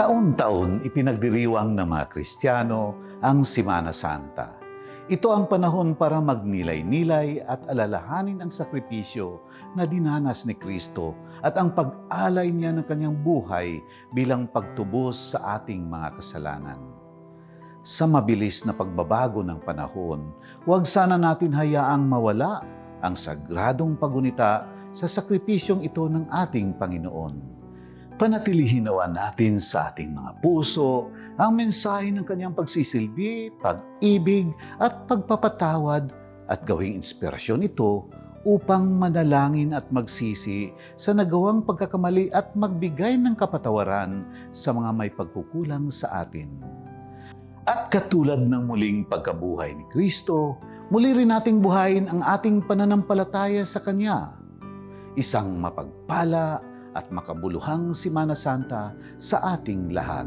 Taon-taon ipinagdiriwang ng mga Kristiyano ang Simana Santa. Ito ang panahon para magnilay-nilay at alalahanin ang sakripisyo na dinanas ni Kristo at ang pag-alay niya ng kanyang buhay bilang pagtubos sa ating mga kasalanan. Sa mabilis na pagbabago ng panahon, huwag sana natin hayaang mawala ang sagradong pagunita sa sakripisyong ito ng ating Panginoon panatilihin nawa natin sa ating mga puso ang mensahe ng kanyang pagsisilbi, pag-ibig at pagpapatawad at gawing inspirasyon ito upang manalangin at magsisi sa nagawang pagkakamali at magbigay ng kapatawaran sa mga may pagkukulang sa atin. At katulad ng muling pagkabuhay ni Kristo, muli rin nating buhayin ang ating pananampalataya sa Kanya. Isang mapagpala at makabuluhang Simana Santa sa ating lahat.